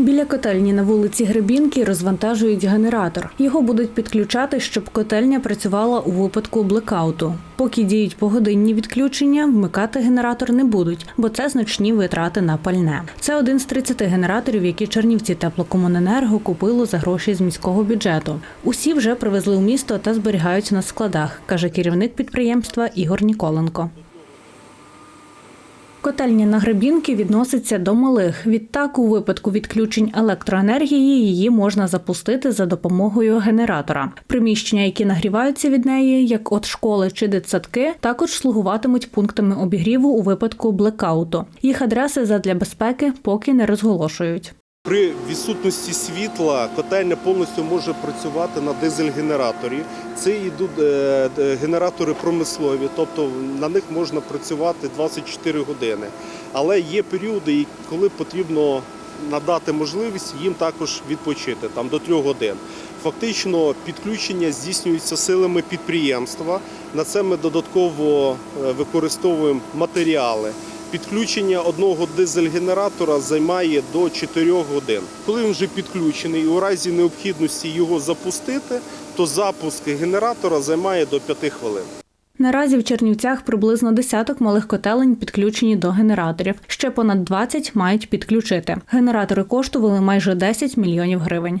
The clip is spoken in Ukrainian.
Біля котельні на вулиці Гребінки розвантажують генератор. Його будуть підключати, щоб котельня працювала у випадку блекауту. Поки діють погодинні відключення, вмикати генератор не будуть, бо це значні витрати на пальне. Це один з 30 генераторів, які Чернівці теплокомуненерго купило за гроші з міського бюджету. Усі вже привезли у місто та зберігаються на складах, каже керівник підприємства Ігор Ніколенко. Котельня на Гребінки відноситься до малих. Відтак, у випадку відключень електроенергії її можна запустити за допомогою генератора. Приміщення, які нагріваються від неї, як от школи чи дитсадки, також слугуватимуть пунктами обігріву у випадку блекауту. Їх адреси задля безпеки поки не розголошують. При відсутності світла котельня повністю може працювати на дизель-генераторі. Це йдуть е, генератори промислові, тобто на них можна працювати 24 години. Але є періоди, коли потрібно надати можливість їм також відпочити там до 3 годин. Фактично підключення здійснюється силами підприємства. На це ми додатково е, використовуємо матеріали. Підключення одного дизель-генератора займає до 4 годин. Коли він вже підключений і у разі необхідності його запустити, то запуск генератора займає до 5 хвилин. Наразі в Чернівцях приблизно десяток малих котелень підключені до генераторів. Ще понад 20 мають підключити. Генератори коштували майже 10 мільйонів гривень.